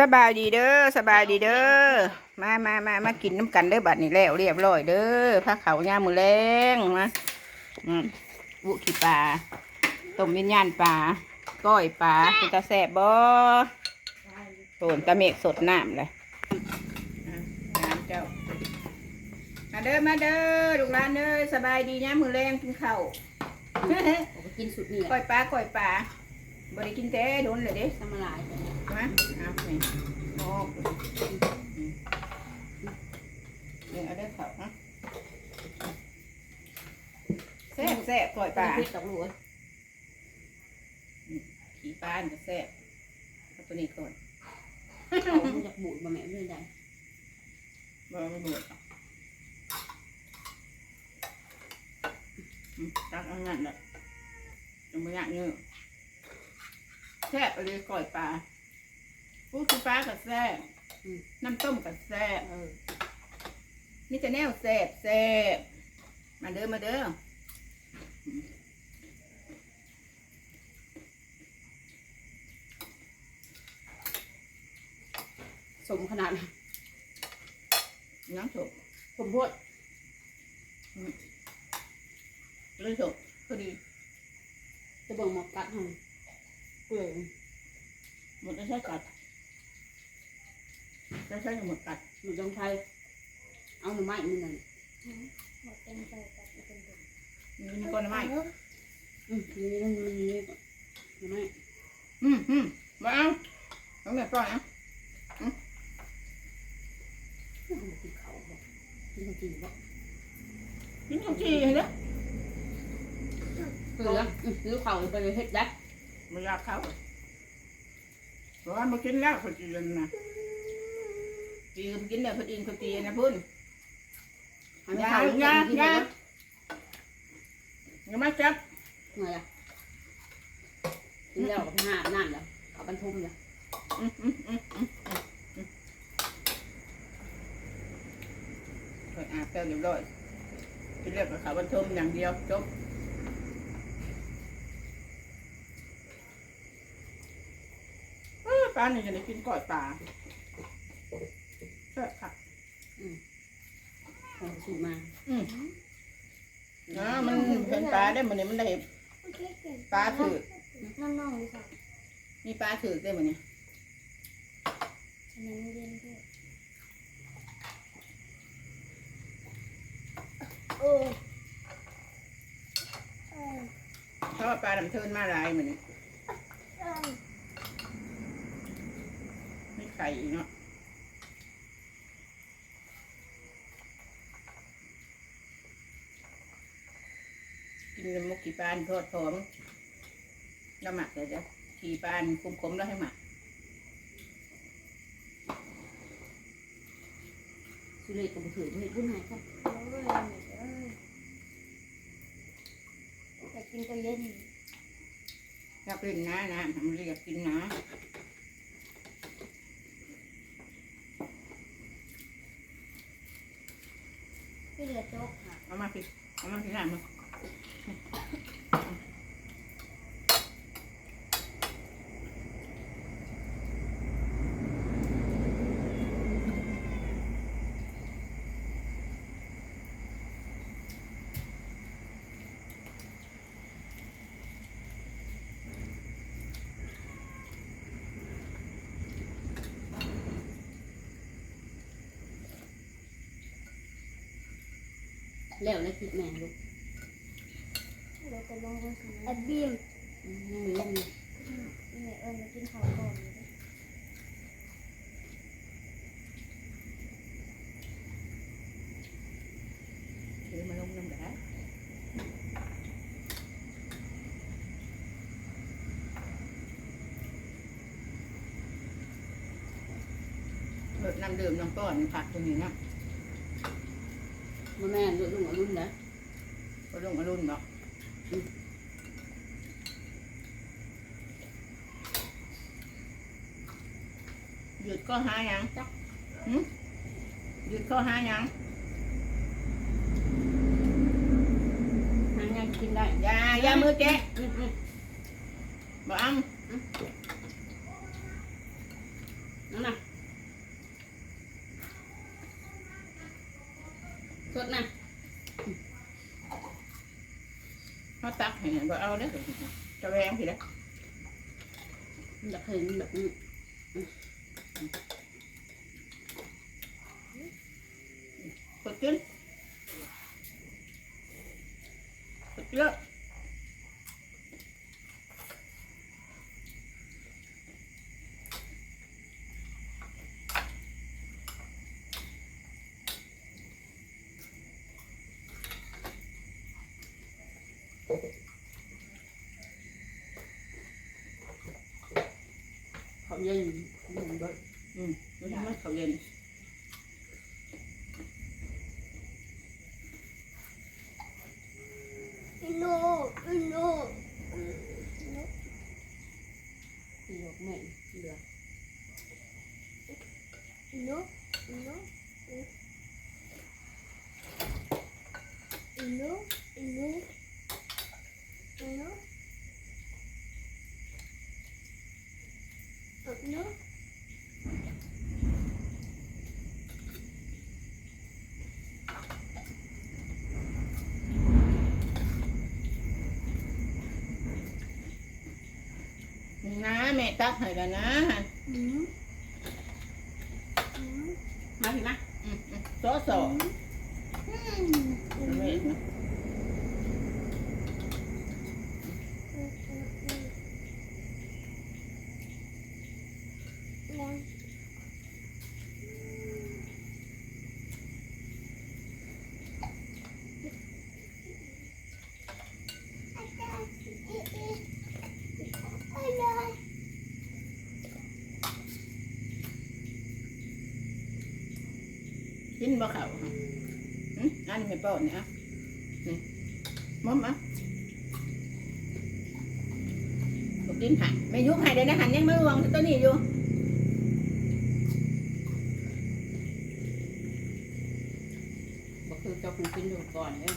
สบายดีเด้อสบายดีเด้อมามามามากินน้ำกันเด้อบัดนี้แล้วเรียบร้อยเด้อผ้าเขาวย่ามมือแรงมาอืมบุขี้ปลาต้มวิญญาณปลาก้อยปลาเป็นตาแสบบ่โตนตะเมกสดน้ำเลยอะน้ำเจ้ามาเด้อมาเด้อลูกหลานเด้อสบายดีย่ามมือแรงกินข้าวไปกินสุดนี่แหก้อละยปลาก้อยปลา บริกินแต่โดนเลยเด้ทำอะไรมาเอานี่ออกนี่เอาได้เขาฮะแซ่บแซ่บปล่อยปปลาลาพริกกับลูกขี่ปลาอันก็แซ่บเอาตัวนี้ก่อนเขาอยากบูดบะแม่เรื่องใดบ่ไม่บวชหรอกอืมตักเอางั้นแหละยังไม่อยากเนื้อแซ่บเลยก่อยปลาปูคือปลากับแซ่บน้ำต้มกับแซ่บเออนี่จะแนวแซ่บแซ่บมาเด้อมาเด้อสมขนาดน้ำสดสมโพดเลยสดพอดีจะเบิ่งหมอกกัดให้เปลือยหมดแล้วใช้กัดใช้ใช้หมดกัดหนูจงไทยเอาหนูไม้มือหนึ่งนี่มันก้อนไม้อืมนี่นี่นี่นี่หนูไม้อืมอืมมาเอาเอาแบบก่อนนะกินเขาบอกกินกินบอกกินข้าวจี่เห็นไหมเกลืออืมซื้อเขาไปเลยเฮ็ดได้ ไม่อยากเข้าเพราะว่ามากินแล้วข้าวจี่นะจีนกินแล้วพอดีข้าวจี่นะพุ่นให้มันเขากินกินเลยยังไม่จับเมื่อไรกินแล้วก็หาน้ำแล้วเอาบรรทุมเลยอืมอืมอืมอืมอืมเปิดอาบแก้วเรียบร้อยกินเรียกกับขาวบรรทมอย่างเดียวจบเอ้ยปลาเนี่ยจะได้กินก่อยปลาแซ่บค่ะ ของสูตรมา อืมนะมันเป็นปลาได้มันเนี่ยมันได้ปลาถือน้องๆดิค่ะมีปลาถือได้มันเนี่ยฉันยังเรียนด้วยโอ้เออ เพราะว่าปลาดำเทินมาหลายมันเนี่ยเออไม่ไข่อีกเนาะกินมุกกี่ปลานทอดพร้อมแล้วหมักเลยจ้ะกี่ปลานคุ้มๆแล้วให้หมักสุเรศกับบุถือเฮ็ดบุญให้ครับโอ้ยเอ้ยอยากกินตัวเย็นอยากกินนะนะทำเรียกกินนะ ที่เหลือโจ๊กค่ะ เอามาสิเอามาสิหน้ามา แล้วแล้วคิดแม่ลูกเหลือแต่ลงบนสนามบีมอืมยังมียังมีแม่เอิญมากินข้าวก่อนเดี๋ยวมาลงน้ำกระดาษเปิดน้ำดื่มน้ำก้อนผักตรงนี้นะ มาแม่ลูกลุงเอารุ่นนะก็ลงอรุณบอกหยุดก็หายังจ๊ะหึหยุดก็หายังหางานกินได้อย่าอย่ามือแจ๊ะอืมอืมบอกอ้ำ นั่นน่ะ สดนะ เขาตัก ให้เห็นบ่เอาเด้อจะแวงพี่เด้อ อยากเห็นแบบนี้ กดกินกดเยอะ嗯 เขาเย็นมือนแบบอืมดูทำไมเขาเย็นโนโนตีออกแม่เหลือโนโนโนโนโนโน นะแม่ ตักให้แล้วนะอืมอืมมาถึงนะอืมอืมโซโซ อืม แม่นะ กินบ่เขาอันนี้ไม่ป้อนเนี่ยอะนี่มอมอะบ่กินหันไม่ยุกให้ได้นะหันยังไม่วงตัวนี้อยู่บอกคือเจ้าคุณกินอยู่ก่อนเนี่ย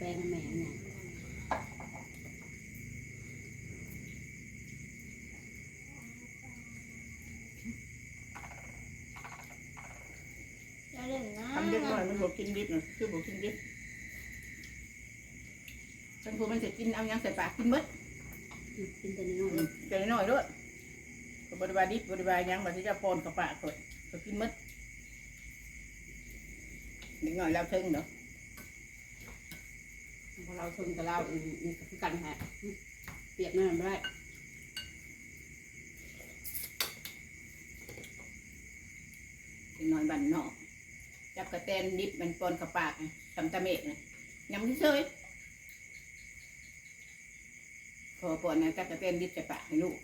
มันจะกินเหลือแป้งแม่เนี่ยอย่าเล่นนะทำเด็กน้อยมันบอกกินดิบนะคือบอกกินดิบเป็นผู้มันจะกินเอาหยังใส่ปากกินเบิดกินแต่น้อยอืมใจน้อยด้วยก็บริบาลดิบบริบาลหยังบัดที่จะปนกับปากก่อนก็กินเบิดเด็กน้อยเราเทิงเนาะ พอเราชนกับเราอื่นนี่ก็คือกันฮะเปรียบนั่นไม่ได้เด็กน้อยบันนอกจับกระแตนดิบมันปนกับปากนะทำตะเมกนะยำเฉยพอปอนนะจับกระแตนดิบใส่ปากให้ลูก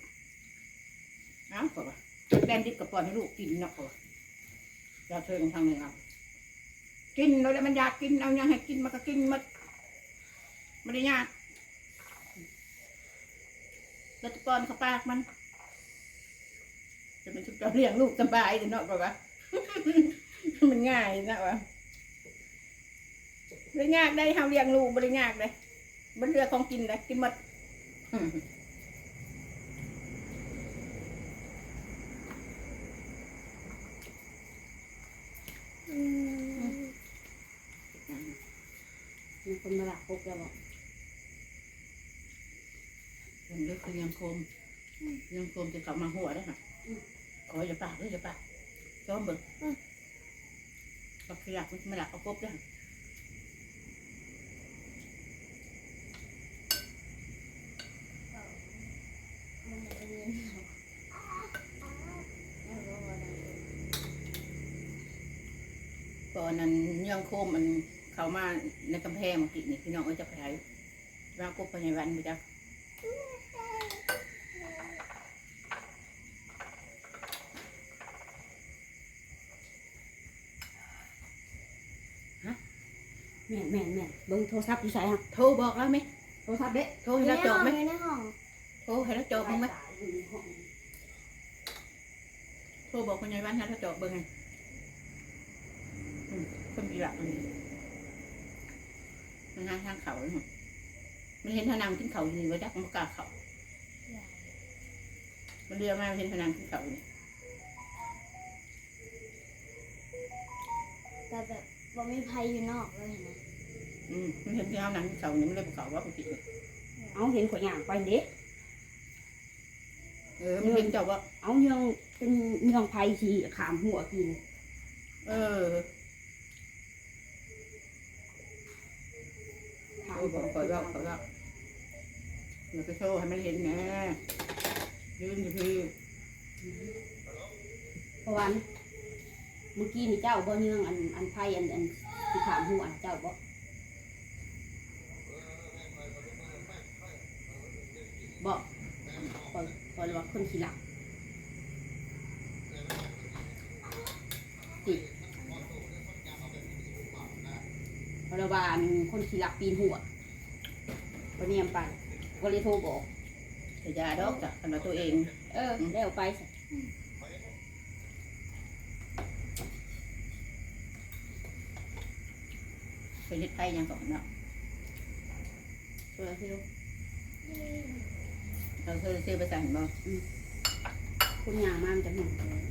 อ้าว่ากระแตนดิบกับปอนให้ลูกกินเนาะขอว่าเราเทิงทางหนึ่งเอากินแล้วมันอยากกินเอายังให้กินมันก็กินหมด ไม่ได้ยากแล้วตะปอนเข้าปากมัน จะเป็นชุดเลี้ยงลูกสบายเนาะป่าวะมันง่ายนะวะบริยากได้เฮาเลี้ยงลูกบริยากได้บนเรือของกินได้กินหมดอืมอืมมีคนมาหลักพกแล้วบอก เป็นเรื่อง คือยังคม ยังคมจะเข้ามาหัวได้ค่ะขออย่าปากเลยอย่าปากซ้อมเบิ่งก็ขยักมันไม่หลักเอากบได้ตอนนั้นยังโคมมันเข้ามาในกำแพงเมื่อกี้นี่พี่น้องเอ้จะไปไหนว่ากบไปในวันไปจ้ะ แม่นแม่นแม่นเบิ้งโทรศัพท์อยู่ใส่ฮะโทรบอกแล้วไหมโทรศัพท์เด็กโทรให้เราจบไหมในห้องโทรให้เราจบบ้างไหมโทรบอกคนใหญ่บ้านให้เราจบเบิ่งไงอืมคนกี่หลักเลยมันหาทางเขาเลยมันเห็นทนางกินเขาอยู่นี่ว่าจักมันบ่กล้าเขามันเรียกมาเห็นทนางกินเขาอยู่นี่แต่แบบ บ่มีภัยอยู่นอกเลยนะอืมมันเห็นที่เขานางกินเขานี่มันเลยบ่เขาว่าปกติเอาเห็นขอยย่างไปเด็กเออมันเห็นเจ้าว่าเอาเรื่องเป็นเรื่องภัยที่ขามหัวกิน เออขามโอ้บอกคอยว่าคอยว่าเดี๋ยวไปโชว์ให้มันเห็นแน่ยืนอยู่พี่เพราะวัน เมื่อกี้นี่เจ้าบ่เรื่องอันอันภัยอันอันที่ขามหัวเจ้าบ่บอกคอยคอยว่าคนขี้หลักติเพราะว่าอันคนขี้หลักปีนหัววันนี้ไปก็เลยโทรบอกแต่ยาดอกจ้ะขนาดตัวเอง เออ แล้วไป สิไปเฮ็ดไทยยังก่อนเนาะเออเที่ยวเราเคยซื้อไปสั่งบ่คุณยางมากจะเห็น Ini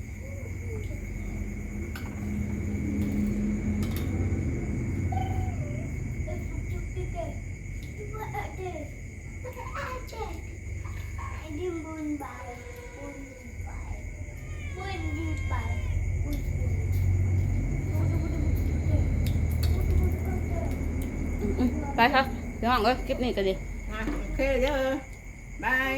ไปครับเดี๋ยวห้องเลยคลิปนี้กันดิอะโอเคเด้อบาย